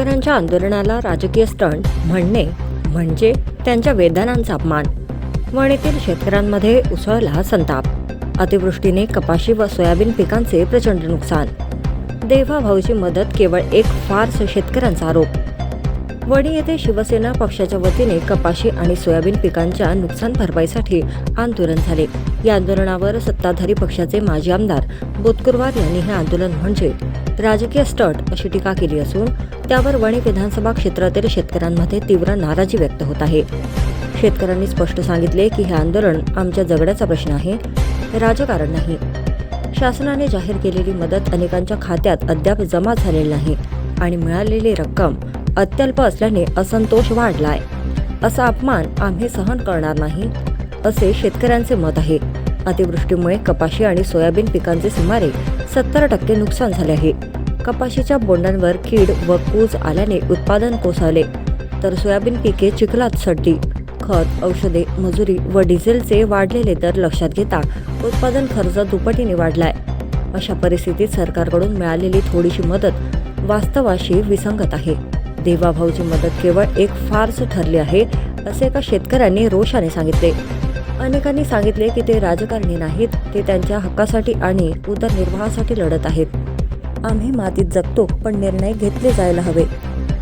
शेतकऱ्यांच्या आंदोलनाला राजकीय स्टंट म्हणणे म्हणजे त्यांच्या वेदनांचा अपमान. वणीतील शेतकऱ्यांमध्ये उसळला संताप. अतिवृष्टीने कपाशी व सोयाबीन पिकांचे प्रचंड नुकसान. देवा भाऊची मदत केवळ एक फार्स शेतकऱ्यांचा आरोप. वणी येथे शिवसेना पक्षाच्या वतीने कपाशी आणि सोयाबीन पिकांच्या नुकसान भरपाईसाठी आंदोलन झाले. या आंदोलनावर सत्ताधारी पक्षाचे माजी आमदार बोतकुरवार यांनी हे आंदोलन म्हणजे राजकीय स्टट अशी टीका केली असून त्यावर वणी विधानसभा क्षेत्रातील शेतकऱ्यांमध्ये तीव्र नाराजी व्यक्त होत आहे. शेतकऱ्यांनी स्पष्ट सांगितले की हे आंदोलन आमच्या जगण्याचा प्रश्न आहे राजकारण नाही. शासनाने जाहीर केलेली मदत अनेकांच्या खात्यात अद्याप जमा झालेली नाही आणि मिळालेली रक्कम अत्यल्प असल्याने असंतोष वाढलाय. असा अपमान आम्ही सहन करणार नाही असे शेतकऱ्यांचे मत आहे. अतिवृष्टीमुळे कपाशी आणि सोयाबीन पिकांचे सुमारे सत्तर टक्के नुकसान झाले आहे. कपाशीच्या बोंडांवर कीड व कूज आल्याने उत्पादन कोसळले. तर सोयाबीन पिके चिखलात सडली. खत औषधे मजुरी व डिझेलचे वाढलेले दर लक्षात घेता उत्पादन खर्च दुपटीने वाढलाय. अशा परिस्थितीत सरकारकडून मिळालेली थोडीशी मदत वास्तवाशी विसंगत आहे. देवाभाऊची मदत केवळ एक फार्स ठरली आहे असे एका शेतकऱ्यांनी रोषाने सांगितले. अनेकांनी सांगितले की ते राजकारणी नाहीत ते त्यांच्या हक्कासाठी आणि उदरनिर्वाहासाठी लढत आहेत. आम्ही मातीत जगतो पण निर्णय घेतले जायला हवे.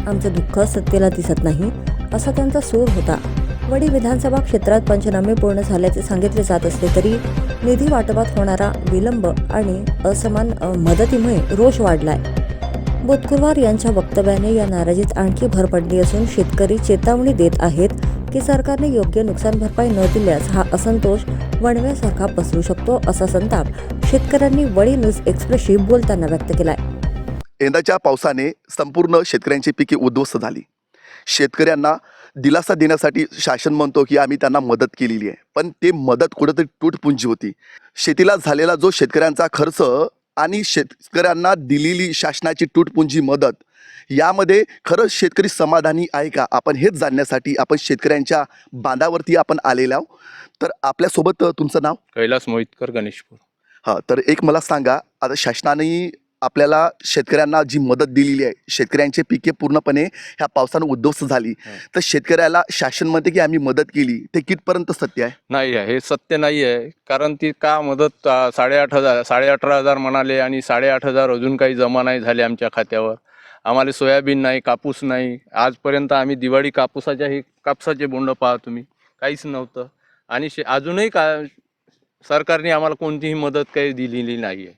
आमचं दुःख सत्तेला दिसत नाही असा त्यांचा सूर होता. वडी विधानसभा क्षेत्रात पंचनामे पूर्ण झाल्याचे सांगितले जात असले तरी निधी वाटपात होणारा विलंब आणि असमान मदतीमुळे रोष वाढलाय. बुधकुरवार यांच्या वक्तव्याने या नाराजीत आणखी भर पडली असून शेतकरी चेतावणी देत आहेत की सरकारने योग्य नुकसान भरपाई न दिल्यास हा असंतोष वणव्यासारखा पसरू शकतो असा संताप शेतकऱ्यांनी वडी न्यूज एक्सप्रेसशी बोलताना व्यक्त केलाय. यंदाच्या पावसाने संपूर्ण शेतकऱ्यांची पिके उद्ध्वस्त झाली. शेतकऱ्यांना दिलासा देण्यासाठी शासन म्हणतो की आम्ही त्यांना मदत केलेली आहे. पण ते मदत कुठंतरी तुटपुंजी होती. शेतीला झालेला जो शेतकऱ्यांचा खर्च आणि शेतकऱ्यांना दिलेली शासनाची तुटपुंजी मदत यामध्ये खरंच शेतकरी समाधानी आहे का? आपण हेच जाणण्यासाठी आपण शेतकऱ्यांच्या बांधावरती आपण आलेलो आहोत. तर आपल्यासोबत तुमचं नाव? कैलास मोहितकर गणेशपूर. हां तर एक मला सांगा आता शासनाने आपल्याला शेतकऱ्यांना जी मदत दिलेली आहे शेतकऱ्यांचे पिके पूर्णपणे ह्या पावसानं उद्ध्वस्त झाली. तर शेतकऱ्याला शासन म्हणते की आम्ही मदत केली ते कितपर्यंत सत्य आहे? नाही आहे हे सत्य नाही आहे. कारण ती का मदत साडेआठ हजार साडे अठरा हजार म्हणाले आणि साडेआठ हजार अजून काही जमा नाही झाले आमच्या खात्यावर. आम्हाला सोयाबीन नाही कापूस नाही. आजपर्यंत आम्ही दिवाळी कापूसाच्या हे कापसाचे बोंड पाहा तुम्ही. काहीच नव्हतं. आणि शे अजूनही का सरकारने आम्हाला कोणतीही मदत काही दिलेली नाही आहे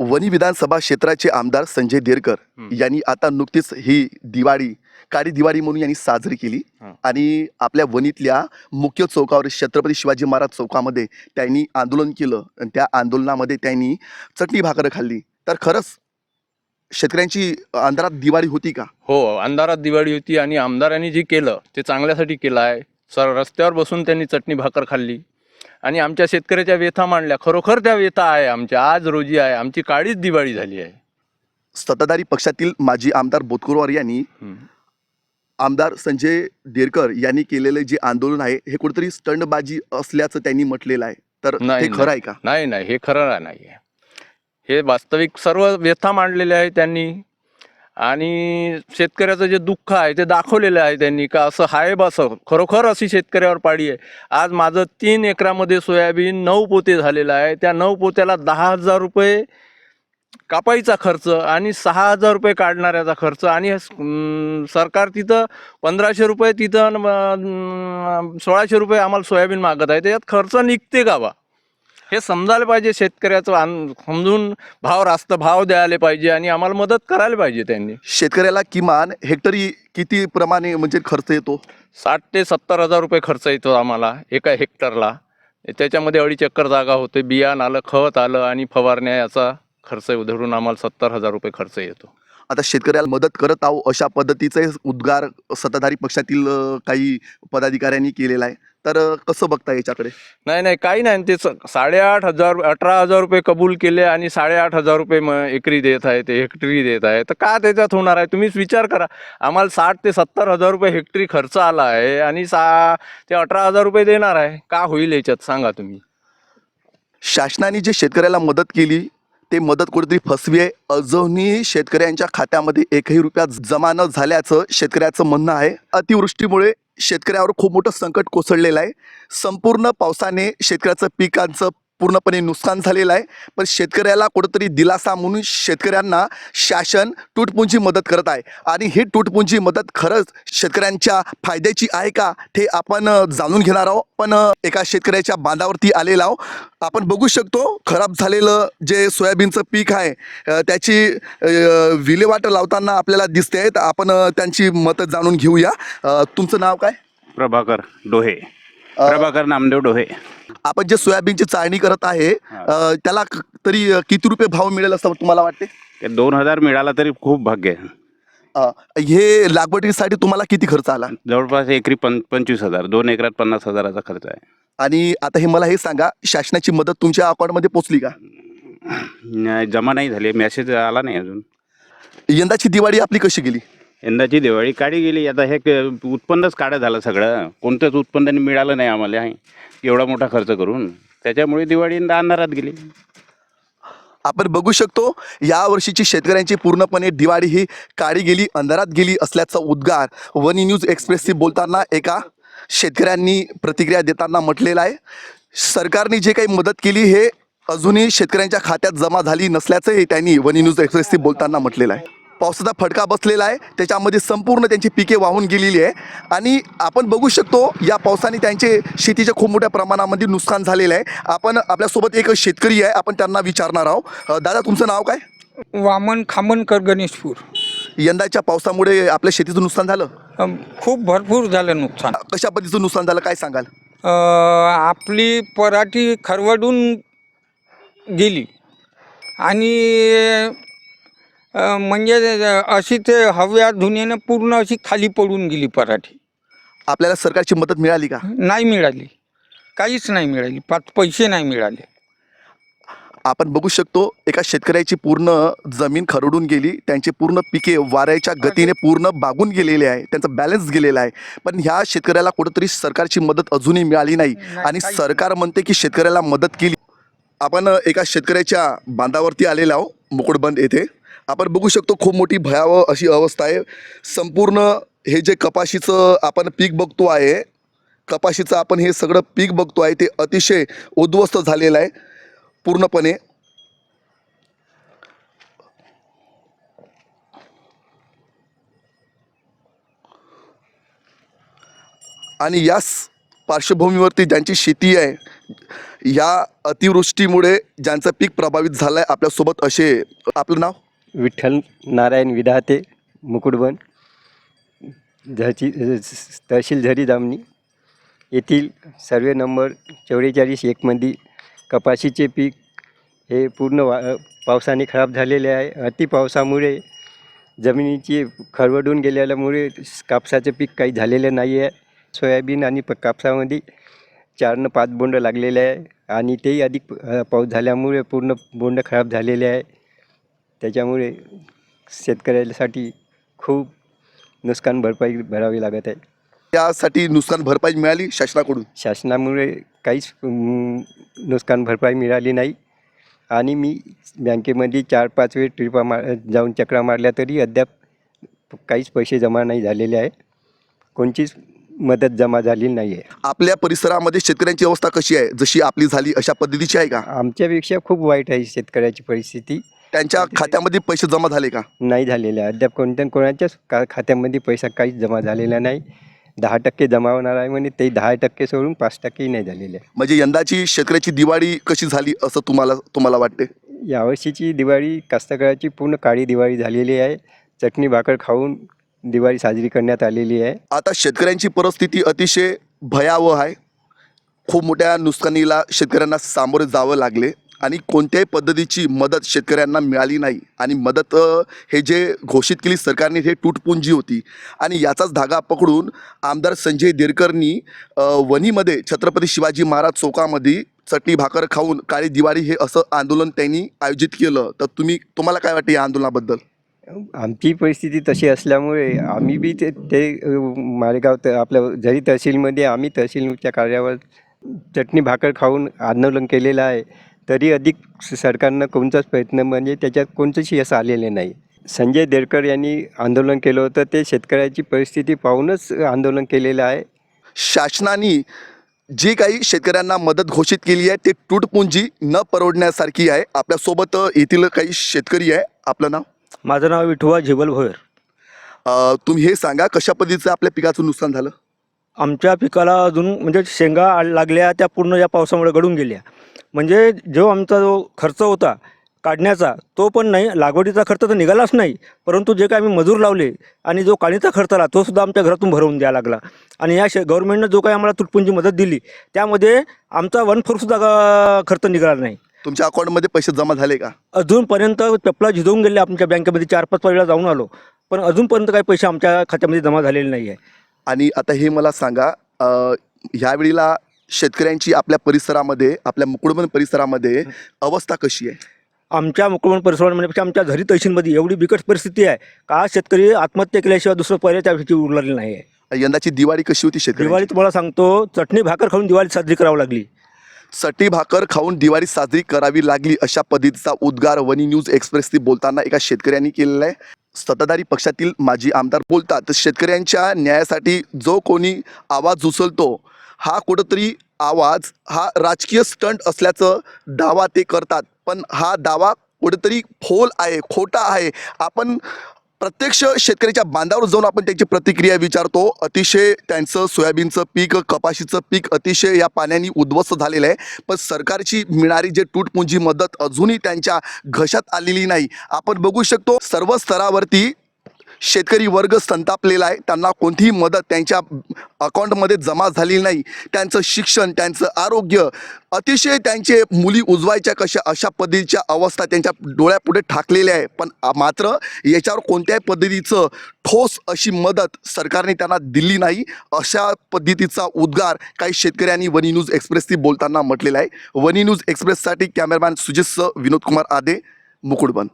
वणी विधानसभा क्षेत्राचे आमदार संजय देरकर. यांनी आता नुकतीच ही दिवाळी काळी दिवाळी म्हणून यांनी साजरी केली. आणि आपल्या वणीतल्या मुख्य चौकावर छत्रपती शिवाजी महाराज चौकामध्ये त्यांनी आंदोलन केलं. आणि त्या आंदोलनामध्ये त्यांनी चटणी भाकर खाल्ली. तर खरंच शेतकऱ्यांची अंधारात दिवाळी होती का? हो अंधारात दिवाळी होती आणि आमदारांनी जे केलं ते चांगल्यासाठी केलं आहे. सर रस्त्यावर बसून त्यांनी चटणी भाकर खाल्ली. आणि आमच्या शेतकऱ्याच्या व्यथा मांडल्या. खरोखर त्या व्यथा आहे आमच्या. आज रोजी आहे. आमची काळीच दिवाळी झाली आहे. सत्ताधारी पक्षातील माजी आमदार बोतकुरवार यांनी. आमदार संजय देरकर यांनी केलेले जे आंदोलन आहे हे कुठेतरी स्टंटबाजी असल्याचं त्यांनी म्हटलेलं आहे. तर नाही, हे खरं आहे का? नाही नाही. हे खरं नाही आहे. हे वास्तविक सर्व व्यथा मांडलेले आहे त्यांनी. आणि शेतकऱ्याचं जे दुःख आहे ते दाखवलेलं आहे त्यांनी का असं आहे बसं खरोखर अशी शेतकऱ्यावर पाळी आहे. आज माझं तीन एकरामध्ये सोयाबीन नऊ पोते झालेलं आहे. त्या नऊ पोत्याला दहा हजार रुपये कापाईचा खर्च आणि सहा हजार रुपये काढणाऱ्याचा खर्च. आणि सरकार तिथं पंधराशे रुपये तिथं सोळाशे रुपये आम्हाला सोयाबीन मागत आहे. त्याच्यात खर्च निघते का बा? हे समजायला पाहिजे शेतकऱ्याचं समजून भाव रास्त भाव द्यायला पाहिजे आणि आम्हाला मदत करायला पाहिजे त्यांनी. शेतकऱ्याला किमान हेक्टरी किती प्रमाणे म्हणजे खर्च येतो? साठ ते सत्तर हजार रुपये खर्च येतो आम्हाला एका हेक्टरला. त्याच्यामध्ये अडीच एकर जागा होते बियाण आलं खत आलं आणि फवारण्या याचा खर्च धरून आम्हाला सत्तर हजार रुपये खर्च येतो. आता शेतकऱ्याला मदत करत आहो अशा पद्धतीचे उद्गार सत्ताधारी पक्षातील काही पदाधिकाऱ्यांनी केलेला आहे. तर कसं बघता याच्याकडे? नाही नाही काही नाही. ते स- साडेआठ हजार अठरा हजार रुपये कबूल केले आणि साडेआठ हजार रुपये म एकरी देत आहे ते हेक्टरी देत आहे. तर का त्याच्यात होणार आहे? तुम्हीच विचार करा. आम्हाला साठ ते सत्तर हजार रुपये हेक्टरी खर्च आला आहे आणि सा ते अठरा हजार रुपये देणार आहे. का होईल याच्यात? सांगा तुम्ही. शासनाने जे शेतकऱ्याला मदत केली ते मदत कुठेतरी फसवी आहे. अजूनही शेतकऱ्यांच्या खात्यामध्ये एकही रुपया जमा न झाल्याचं शेतकऱ्याचं म्हणणं आहे. अतिवृष्टीमुळे शेतकऱ्यावर खूप मोठं संकट कोसळलेलं आहे. संपूर्ण पावसाने शेतकऱ्याचं पिकांचं पूर्णपणे नुकसान झालेलं आहे. पण शेतकऱ्याला कुठंतरी दिलासा म्हणून शेतकऱ्यांना शासन तुटपुंजी मदत करत आहे. आणि ही तुटपुंजी मदत खरंच शेतकऱ्यांच्या फायद्याची आहे का हे आपण जाणून घेणार आहोत. पण एका शेतकऱ्याच्या बांधावरती आलेला आहोत. आपण बघू शकतो खराब झालेलं जे सोयाबीनचं पीक आहे त्याची विल्हेवाट लावताना आपल्याला दिसते आहेत. आपण त्यांची मतं जाणून घेऊया. तुमचं नाव काय? प्रभाकर डोहे. प्रभाकर नामदेव डोहे. आपण जे सोयाबीनची चाळणी करत आहे अ, त्याला क- तरी अ, किती रुपये भाव मिळेल असं तुम्हाला वाटते? ते दोन हजार मिळाला तरी खूप भाग्य आहे. अ, हे लागवडीसाठी तुम्हाला किती खर्च आला? जवळपास एकरी पं पंचवीस हजार दोन एकरात पन्नास हजाराचा खर्च आहे. आणि आता हे मला हे सांगा शासनाची मदत तुमच्या अकाउंटमध्ये पोचली का? जमा नाही झाली मेसेज आला नाही अजून. यंदाची दिवाळी आपली कशी गेली? यंदाची दिवाळी काढी गेली. आता हे क- उत्पन्नच काढं झालं सगळं. कोणतंच उत्पन्न मिळालं नाही आम्हाला. एवढा मोठा खर्च करून. त्याच्यामुळे दिवाळी अंधारात गेली. आपण बघू शकतो या वर्षीची शेतकऱ्यांची पूर्णपणे दिवाळी ही काळी गेली अंधारात गेली असल्याचा उद्गार वनी न्यूज एक्सप्रेसशी बोलताना एका शेतकऱ्यांनी प्रतिक्रिया देताना म्हटलेला आहे. सरकारने जे काही मदत केली हे अजूनही शेतकऱ्यांच्या खात्यात जमा झाली नसल्याचंही त्यांनी वनी न्यूज एक्सप्रेसशी बोलताना म्हटलेलं आहे. पावसाचा फटका बसलेला आहे. त्याच्यामध्ये संपूर्ण त्यांची पिके वाहून गेलेली आहे. आणि आपण बघू शकतो या पावसाने त्यांचे शेतीच्या खूप मोठ्या प्रमाणामध्ये नुकसान झालेलं आहे. आपण आपल्यासोबत एक शेतकरी आहे. आपण त्यांना विचारणार आहोत. दादा तुमचं नाव काय? वामन खामनकर गणेशपूर. यंदाच्या पावसामुळे आपल्या शेतीचं नुकसान झालं? खूप भरपूर झालं नुकसान. कशा पद्धतीचं नुकसान झालं? काय सांगाल? आपली पराठी खरवडून गेली. आणि म्हणजे अशी ते हव्या धुण्यानं पूर्ण अशी खाली पडून गेली पराठी. आपल्याला सरकारची मदत मिळाली का? नाही मिळाली. काहीच नाही मिळाली. पाच पैसे नाही मिळाले. आपण बघू शकतो एका शेतकऱ्याची पूर्ण जमीन खरडून गेली त्यांची पूर्ण पिके वाऱ्याच्या गतीने पूर्ण बागून गेलेले आहे त्यांचा बॅलन्स गेलेला आहे. पण ह्या शेतकऱ्याला कुठंतरी सरकारची मदत अजूनही मिळाली नाही आणि सरकार म्हणते की शेतकऱ्याला मदत केली. आपण एका शेतकऱ्याच्या बांधावरती आलेलो आहो मुकुटबंद येथे. आपण बघू शकतो खूप मोठी भयावह अशी अवस्था आहे. संपूर्ण हे जे कपाशीचं आपण पीक बघतो आहे कपाशीचं आपण हे सगळं पीक बघतो आहे ते अतिशय उद्ध्वस्त झालेलं आहे पूर्णपणे. आणि याच पार्श्वभूमीवरती ज्यांची शेती आहे या अतिवृष्टीमुळे ज्यांचं पीक प्रभावित झालं आहे आपल्यासोबत असे आपलं नाव? विठ्ठल नारायण विधाते मुकुटबन झची तहसील झरी जामणी. येथील सर्वे नंबर चौवेचाळीस एकमध्ये कपाशीचे पीक हे पूर्ण वा पावसाने खराब झालेले आहे. अति पावसामुळे जमिनीची खरवडून गेलेल्यामुळे कापसाचं पीक काही झालेलं नाही आहे सोयाबीन आणि प कापसामध्ये चारनं पाच बोंड लागलेले आहे आणि तेही अधिक पाऊस झाल्यामुळे पूर्ण बोंड खराब झालेले आहे. त्याच्यामुळे शेतकऱ्यासाठी खूप नुकसान भरपाई भरावी लागत आहे. त्यासाठी नुकसान भरपाई मिळाली शासनाकडून? शासनामुळे काहीच अं, नुकसान भरपाई मिळाली नाही. आणि मी बँकेमध्ये चार पाच वेळ ट्रिपा मार जाऊन चक्रा मारल्या तरी अद्याप काहीच पैसे जमा नाही झालेले आहे. कोणचीच मदत जमा झालेली नाही आहे. आपल्या परिसरामध्ये शेतकऱ्यांची अवस्था कशी आहे? जशी आपली झाली अशा पद्धतीची आहे का? आमच्यापेक्षा खूप वाईट आहे शेतकऱ्याची परिस्थिती. त्यांच्या खात्यामध्ये पैसे जमा झाले का? नाही झालेल्या आहे अद्याप कोणत्या कोणाच्याच का खात्यामध्ये पैसा काहीच जमा झालेला नाही. दहा टक्के जमा होणार आहे म्हणे ते दहा टक्के सोडून पाच टक्केही नाही झालेले. आहे म्हणजे यंदाची शेतकऱ्याची दिवाळी कशी झाली असं तुम्हाला तुम्हाला वाटते? यावर्षीची दिवाळी कास्तकाराची पूर्ण काळी दिवाळी झालेली आहे. चटणी भाकर खाऊन दिवाळी साजरी करण्यात आलेली आहे. आता शेतकऱ्यांची परिस्थिती अतिशय भयावह आहे. खूप मोठ्या नुकसानीला शेतकऱ्यांना सामोरे जावं लागले. आणि कोणत्याही पद्धतीची मदत शेतकऱ्यांना मिळाली नाही. आणि मदत हे जे घोषित केली सरकारने हे तुटपुंजी होती. आणि याचाच धागा पकडून आमदार संजय देरकरनी वनीमध्ये वणीमध्ये छत्रपती शिवाजी महाराज चौकामध्ये चटणी भाकर खाऊन काळी दिवाळी हे असं आंदोलन त्यांनी आयोजित केलं. तर तुम्ही तुम्हाला काय वाटतं या आंदोलनाबद्दल? आमची परिस्थिती तशी असल्यामुळे आम्ही बी ते ते मालेगाव त आपल्या जरी तहसीलमध्ये आम्ही तहसीलच्या कार्यावर चटणी भाकर खाऊन आंदोलन केलेलं आहे. तरी अधिक सरकारनं कोणताच प्रयत्न म्हणजे त्याच्यात कोणतंच यश आलेले नाही. संजय देरकर यांनी आंदोलन केलं होतं ते शेतकऱ्याची परिस्थिती पाहूनच आंदोलन केलेलं आहे. शासनाने जी काही शेतकऱ्यांना मदत घोषित केली आहे ते तुटपुंजी न परवडण्यासारखी आहे. आपल्यासोबत येथील काही शेतकरी आहे. आपलं नाव? माझं नाव विठुवा झिबल भोयर. अ, तुम्ही हे सांगा कशा पद्धतीचं आपल्या पिकाचं नुकसान झालं? आमच्या पिकाला अजून म्हणजे शेंगा लागल्या त्या पूर्ण या पावसामुळे गळून गेल्या. म्हणजे जो आमचा जो खर्च होता काढण्याचा तो पण नाही लागवडीचा खर्च तर निघालाच नाही. परंतु जे काही आम्ही मजूर लावले आणि जो काळीचा खर्च आला तो सुद्धा आमच्या घरातून भरवून द्यावा लागला. आणि या शे गव्हर्नमेंटनं जो काही आम्हाला तुटपुंजी मदत दिली त्यामध्ये आमचा वन फोरसुद्धा खर्च निघाला नाही. तुमच्या अकाउंटमध्ये पैसे जमा झाले का? अजूनपर्यंत पेपला झिजवून गेले आमच्या बँकेमध्ये चार पाच वेळा जाऊन आलो. पण अजूनपर्यंत काही पैसे आमच्या खात्यामध्ये जमा झालेले नाही आहे आणि आता हे मला सांगा ह्यावेळीला शेतकऱ्यांची आपल्या परिसरामध्ये आपल्या मुकुडबन परिसरामध्ये अवस्था कशी आहे? आमच्या मुकुळवण परिसरामध्ये आमच्या झरी तहसीलमध्ये एवढी बिकट परिस्थिती आहे का शेतकरी आत्महत्या केल्याशिवाय दुसरं पर्याय त्याविषयी उरलेलं नाही आहे. यंदाची दिवाळी कशी होती शेतकरी दिवाळी तुम्हाला सांगतो चटणी भाकर खाऊन दिवाळी साजरी करावी लागली. सटी भाकर खाऊन दिवाळी साजरी करावी लागली अशा पद्धतीचा उद्गार वनी न्यूज एक्सप्रेसशी बोलताना एका शेतकऱ्यांनी केलेला आहे. सत्ताधारी पक्षातील माजी आमदार बोलतात शेतकऱ्यांच्या न्यायासाठी जो कोणी आवाज उचलतो हा कुठंतरी आवाज हा राजकीय स्टंट असल्याचं दावा ते करतात. पण हा दावा कुठेतरी फोल आहे खोटा आहे. आपण प्रत्यक्ष शेतकऱ्याच्या बांधावर जाऊन आपण त्यांची प्रतिक्रिया विचारतो. अतिशय त्यांचं सोयाबीनचं पीक कपाशीचं पीक अतिशय या पाण्याने उद्ध्वस्त झालेलं आहे. पण सरकारची मिळणारी जे तुटपुंजी मदत अजूनही त्यांच्या घशात आलेली नाही. आपण बघू शकतो सर्व स्तरावरती शेतकरी वर्ग संतापलेला आहे. त्यांना कोणतीही मदत त्यांच्या अकाउंटमध्ये जमा झालेली नाही. त्यांचं शिक्षण त्यांचं आरोग्य अतिशय त्यांचे मुली उजवायच्या कशा अशा पद्धतीच्या अवस्था त्यांच्या डोळ्यापुढे ठाकलेल्या आहे. पण मात्र याच्यावर कोणत्याही पद्धतीचं ठोस अशी मदत सरकारने त्यांना दिली नाही. अशा पद्धतीचा उद्गार काही शेतकऱ्यांनी वनी न्यूज एक्सप्रेसशी बोलताना म्हटलेला आहे. वनी न्यूज एक्सप्रेससाठी कॅमेरामॅन सुजितसह विनोद कुमार आदे मुकुडबन